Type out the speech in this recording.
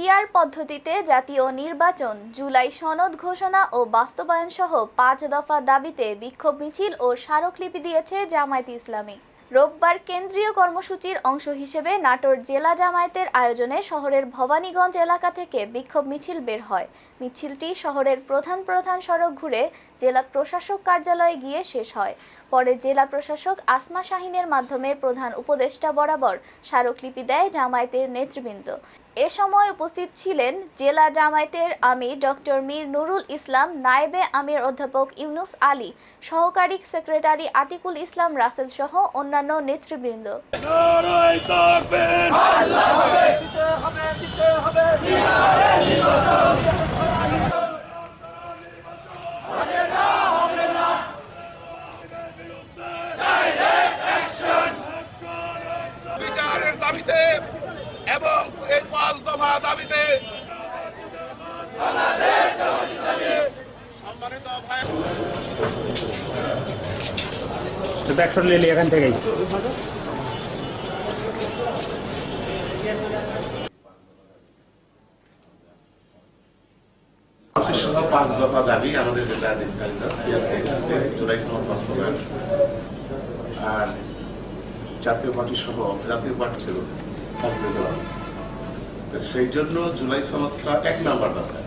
PR পদ্ধতিতে জাতীয় নির্বাচন, জুলাই সনদ ঘোষণা ও বাস্তবায়ন সহ পাঁচ দফা দাবিতে বিক্ষোভ মিছিল ও স্মারকলিপি দিয়েছে জামায়াত ইসলামী। রোববার কেন্দ্রীয় কর্মসূচির অংশ হিসেবে নাটোর জেলা জামায়াতের আয়োজনে শহরের ভবানীগঞ্জ এলাকা থেকে বিক্ষোভ মিছিল বের হয়। মিছিলটি শহরের প্রধান প্রধান সড়ক ঘুরে জেলা প্রশাসক কার্যালয়ে গিয়ে শেষ হয়। পরে জেলা প্রশাসক আসমা শাহিনের মাধ্যমে প্রধান উপদেষ্টা বরাবর স্মারকলিপি দেয় জামায়াতের নেতৃবৃন্দ। এ সময় উপস্থিত ছিলেন জেলা জামায়াতের আমির ডক্টর মীর নুরুল ইসলাম, নায়েবে আমির অধ্যাপক ইউনুস আলী, সহকারী সেক্রেটারি আতিকুল ইসলাম রাসেল সহ অন্যান্য নেতৃবৃন্দ। নারায় হবে বিচারের দাবিতে এবং পাঁচ দফা দাবিতে সম্মানিত ভাই ব্যাকশট নিয়ে এখান থেকেই। পাঁচ দফা দাবি আমাদের যেটা নির্ধারিত জুলাই সনদ বাস্তবায়ন। আর জাতীয় পার্টি সহ জাতীয় পার্টি ছিল তো সেই জন্য জুলাই সনদটা এক নাম্বার দফা